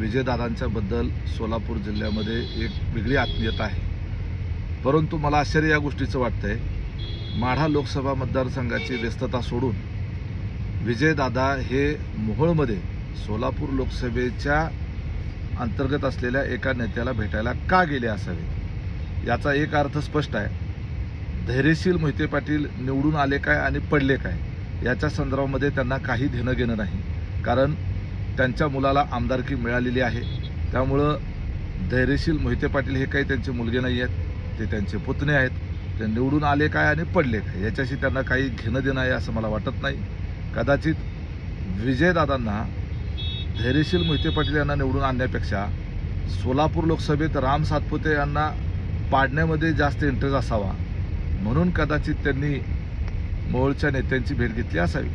विजयदादांच्याबद्दल सोलापूर जिल्ह्यामध्ये एक वेगळी आत्मीयता आहे. परंतु मला आश्चर्य या गोष्टीचं वाटतं आहे माढा लोकसभा मतदारसंघाची व्यस्तता सोडून विजयदादा हे मोहोळमध्ये सोलापूर लोकसभेच्या अंतर्गत असलेल्या एका नेत्याला भेटायला का गेले असावे? याचा एक अर्थ स्पष्ट आहे. धैर्यशील मोहिते पाटील निवडून आले काय आणि पडले काय? याच्या संदर्भामध्ये त्यांना काही घेणं घेणं नाही. कारण त्यांच्या मुलाला आमदारकी मिळालेली आहे. त्यामुळं धैर्यशील मोहिते पाटील हे काही त्यांचे मुलगे नाही आहेत. ते त्यांचे पुतणे आहेत. ते निवडून आले काय आणि पडले काय? याच्याशी त्यांना काही घेणं देणं आहे असं मला वाटत नाही. कदाचित विजयदादांना धैर्यशील मोहिते पाटील यांना निवडून आणण्यापेक्षा सोलापूर लोकसभेत राम सातपुते यांना पाडण्यामध्ये जास्त इंटरेस्ट असावा. म्हणून कदाचित त्यांनी मोहोळच्या नेत्यांची भेट घेतली असावी.